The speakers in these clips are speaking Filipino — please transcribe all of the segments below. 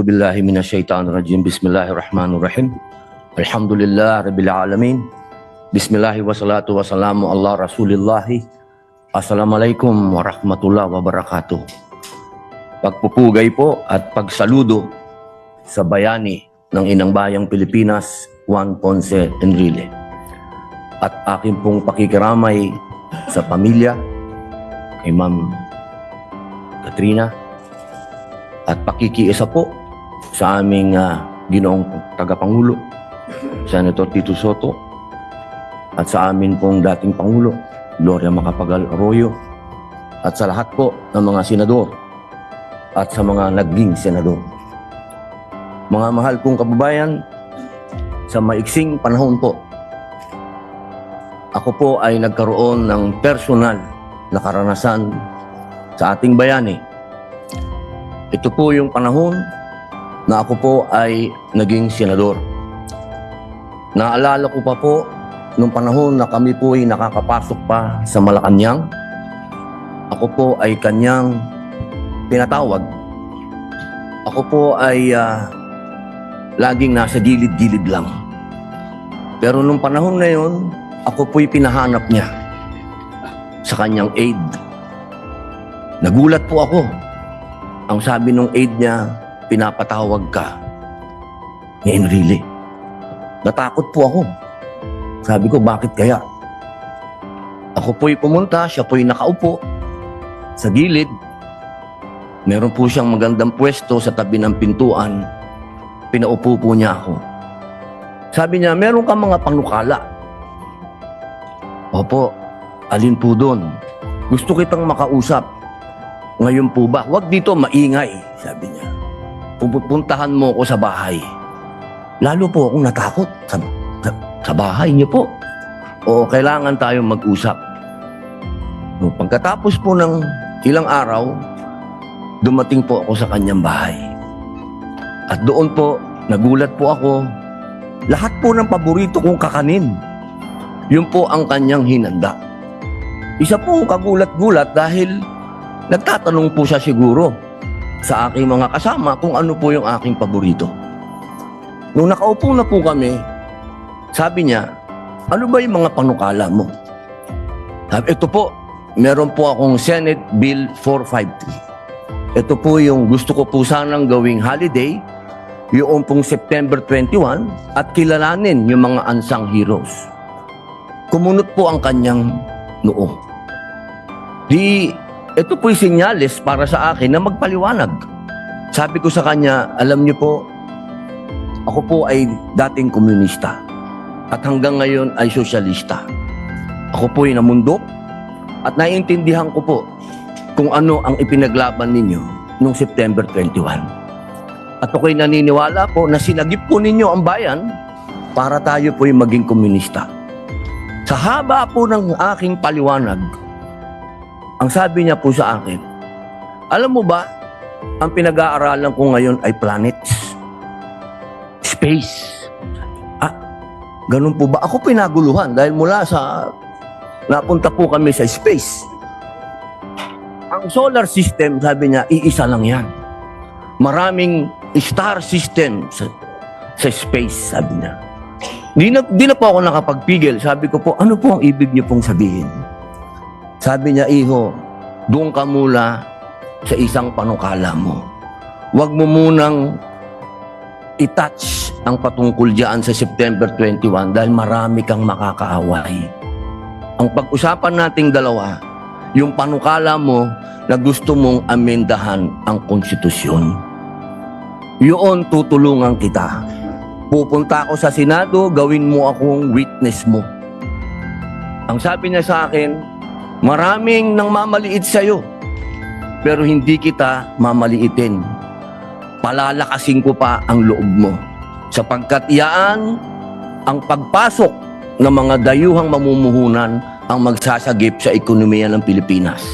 A'udhu billahi minasyaitanir rajim. Bismillahirrahmanirrahim. Alhamdulillah rabbil alamin. Bismillahi wassalatu wassalamu ala Rasulillahi. Assalamualaikum warahmatullahi wabarakatuh. Pagpupugay po at pagsaludo sa bayani ng Inang Bayang Pilipinas, Juan Ponce Enrile. At aking pong pakikiramay sa pamilya, kay Ma'am Katrina, at pakikiisa po sa aming ah, ginoong tagapangulo, Senator Tito Soto, at sa amin pong dating Pangulo, Gloria Macapagal Arroyo, at sa lahat po ng mga senador at sa mga naging senador. Mga mahal kong kababayan, sa maiksing panahon po, ako po ay nagkaroon ng personal na karanasan sa ating bayani. Ito po yung panahon na ako po ay naging senador. Naalala ko pa po nung panahon na kami po ay nakakapasok pa sa Malacanang. Ako po ay kanyang pinatawag. Ako po ay ah, laging nasa gilid-gilid lang. Pero nung panahon na yun, ako po'y pinahanap niya sa kanyang aid. Nagulat po ako. Ang sabi ng aid niya, pinapatawag ka ni Enrile. Natakot po ako. Sabi ko, bakit kaya? Ako po'y pumunta, siya po'y nakaupo sa gilid. Meron po siyang magandang pwesto sa tabi ng pintuan. Pinaupo po niya ako. Sabi niya, meron ka mga panukala. Opo, alin po doon? Gusto kitang makausap. Ngayon po ba? Huwag dito maingay, sabi. Pupuntahan mo ko sa bahay. Lalo po akong natakot sa, sa, sa bahay niyo po. O kailangan tayong mag-usap. No, pagkatapos po ng ilang araw, dumating po ako sa kanyang bahay. At doon po, nagulat po ako, lahat po ng paborito kong kakanin, yun po ang kanyang hinanda. Isa po kagulat-gulat dahil nagtatanong po siya siguro sa aking mga kasama kung ano po yung aking paborito. Nung nakaupo na po kami, sabi niya, ano ba yung mga panukala mo? Sabi, ito po, meron po akong Senate Bill 453. Ito po yung gusto ko po sanang gawing holiday, yung pong September 21 at kilalanin yung mga unsung heroes. Kumunot po ang kanyang noo. Di, ito po'y senyales para sa akin na magpaliwanag. Sabi ko sa kanya, alam niyo po, ako po ay dating komunista at hanggang ngayon ay sosyalista. Ako po ay namundok at naiintindihan ko po kung ano ang ipinaglaban ninyo noong September 21. At ako'y naniniwala po na sinagip po ninyo ang bayan para tayo po'y maging komunista. Sa haba po ng aking paliwanag, ang sabi niya po sa akin, alam mo ba, ang pinag-aaralan ko ngayon ay planets. Space. Ah, ganun po ba? Ako pinaguluhan dahil mula sa, napunta po kami sa space. Ang solar system, sabi niya, iisa lang yan. Maraming star system sa, sa space, sabi niya. Di na, di na po ako nakapagpigil. Sabi ko po, ano po ang ibig niyo pong sabihin? Sabi niya, Iho, doon ka mula sa isang panukala mo. Huwag mo munang i-touch ang patungkol diyan sa September 21 dahil marami kang makakaaway. Ang pag-usapan nating dalawa, yung panukala mo na gusto mong amendahan ang konstitusyon. Yun tutulungan kita. Pupunta ako sa Senado, gawin mo akong witness mo. Ang sabi niya sa akin, maraming nang mamaliit sa'yo, pero hindi kita mamaliitin. Palalakasin ko pa ang loob mo. Sapagkat iyaan ang pagpasok ng mga dayuhang mamumuhunan ang magsasagip sa ekonomiya ng Pilipinas.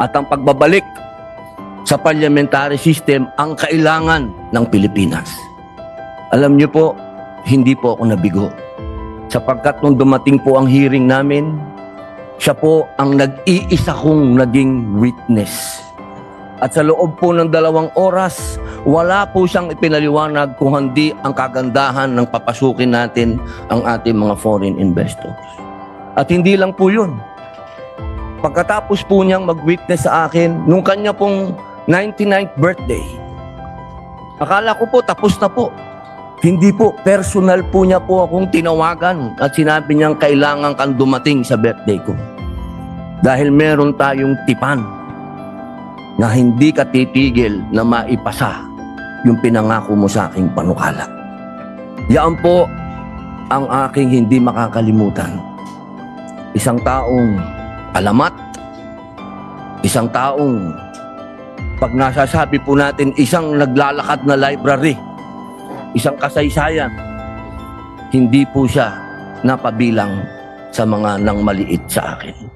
At ang pagbabalik sa parliamentary system ang kailangan ng Pilipinas. Alam niyo po, hindi po ako nabigo. Sapagkat nung dumating po ang hearing namin, siya po ang nag-iisa kong naging witness. At sa loob po ng dalawang oras, wala po siyang ipinaliwanag kung hindi ang kagandahan ng papasukin natin ang ating mga foreign investors. At hindi lang po yun. Pagkatapos po niyang mag-witness sa akin, nung kanya pong 99th birthday, akala ko po tapos na po. Hindi po, personal po niya po akong tinawagan at sinabi niyang kailangan kang dumating sa birthday ko. Dahil meron tayong tipan na hindi ka titigil na maipasa yung pinangako mo sa aking panukala. Yan po ang aking hindi makakalimutan. Isang taong alamat, isang taong pag nasasabi po natin isang naglalakad na library, isang kasaysayan, hindi po siya napabilang sa mga nang maliit sa akin.